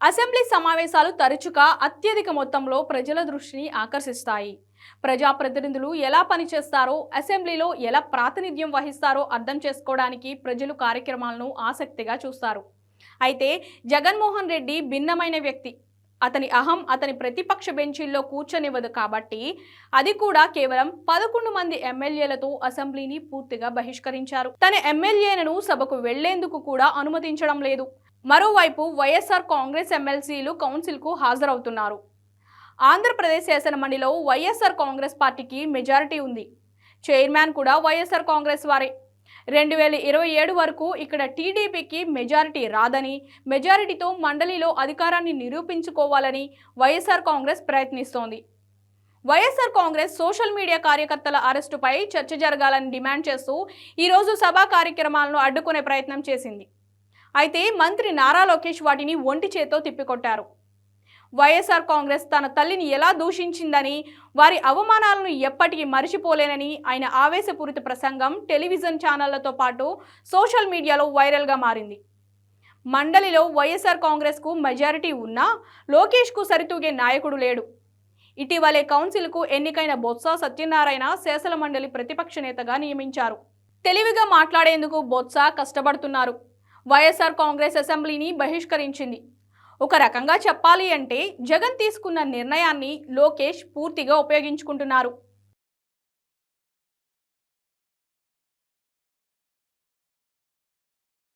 Assembly సమావేశాలు తరచుగా అత్యధిక మొత్తంలో ప్రజల దృష్టిని ఆకర్షిస్తాయి. ప్రజాప్రతినిధులు ఎలా పనిచేస్తారో అసెంబ్లీలో ఎలా ప్రాతినిధ్యం వహిస్తారో అర్థం చేసుకోవడానికి ప్రజలు కార్యక్రమాలను ఆసక్తిగా చూస్తారు. అయితే జగన్మోహన్ రెడ్డి భిన్నమైన వ్యక్తి. అతని అహం అతని ప్రతిపక్ష బెంచీల్లో కూర్చొనివ్వదు కాబట్టి అది కూడా కేవలం పదకొండు మంది ఎమ్మెల్యేలతో అసెంబ్లీని పూర్తిగా బహిష్కరించారు. తన ఎమ్మెల్యేలను సభకు వెళ్ళేందుకు కూడా అనుమతించడం లేదు. మరోవైపు వైఎస్ఆర్ కాంగ్రెస్ ఎమ్మెల్సీలు కౌన్సిల్కు హాజరవుతున్నారు. ఆంధ్రప్రదేశ్ శాసనమండలిలో వైఎస్ఆర్ కాంగ్రెస్ పార్టీకి మెజారిటీ ఉంది. చైర్మన్ కూడా వైఎస్ఆర్ కాంగ్రెస్ వారే. రెండు వేల ఇరవై ఏడు వరకు ఇక్కడ టీడీపీకి మెజారిటీ రాదని మెజారిటీతో మండలిలో అధికారాన్ని నిరూపించుకోవాలని వైఎస్ఆర్ కాంగ్రెస్ ప్రయత్నిస్తోంది. వైఎస్ఆర్ కాంగ్రెస్ సోషల్ మీడియా కార్యకర్తల అరెస్టుపై చర్చ జరగాలని డిమాండ్ చేస్తూ ఈరోజు సభా కార్యక్రమాలను అడ్డుకునే ప్రయత్నం చేసింది. అయితే మంత్రి నారా లోకేష్ వాటిని ఒంటి చేత్తో తిప్పికొట్టారు. వైఎస్ఆర్ కాంగ్రెస్ తన తల్లిని ఎలా దూషించిందని వారి అవమానాలను ఎప్పటికీ మరిచిపోలేనని ఆయన ఆవేశపూరిత ప్రసంగం టెలివిజన్ ఛానళ్ళతో పాటు సోషల్ మీడియాలో వైరల్గా మారింది. మండలిలో వైఎస్ఆర్ కాంగ్రెస్కు మెజారిటీ ఉన్నా లోకేష్కు సరితూగే నాయకుడు లేడు. ఇటీవలే కౌన్సిల్కు ఎన్నికైన బొత్స సత్యనారాయణ శాసన మండలి ప్రతిపక్ష నేతగా నియమించారు. తెలివిగా మాట్లాడేందుకు బొత్స కష్టపడుతున్నారు. వైఎస్ఆర్ కాంగ్రెస్ అసెంబ్లీని బహిష్కరించింది. ఒక రకంగా చెప్పాలి అంటే జగన్ తీసుకున్న నిర్ణయాన్ని లోకేష్ పూర్తిగా ఉపయోగించుకుంటున్నారు.